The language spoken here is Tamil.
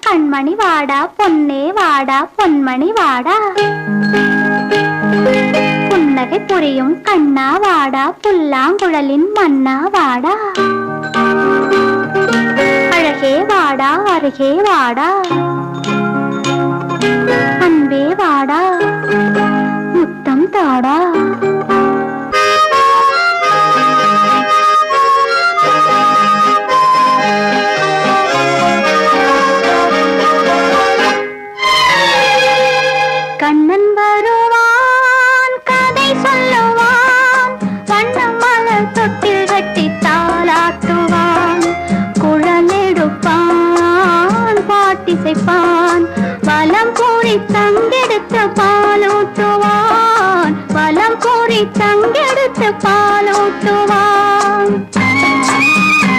கண்மணி வாடா பொன்னே வாடா பொன்மணி வாடா. புன்னகை புரியும் கண்ணா வாடா புல்லாங்குழலின் மன்னா வாடா. அழகே வாடா அருகே வாடா. அன்பே வாடா முத்தம் தாடா. கண்ணன் வருவான் கதை சொல்லுவான் வண்ணம் மலர் தொட்டில் கட்டி தாளாட்டுவான். குழலெடுப்பான் பாட்டிசைப்பான் வலம் கூறி தங்கெடுத்து பாலூட்டுவான். வலம் கூறி தங்கெடுத்து பாலூட்டுவான்.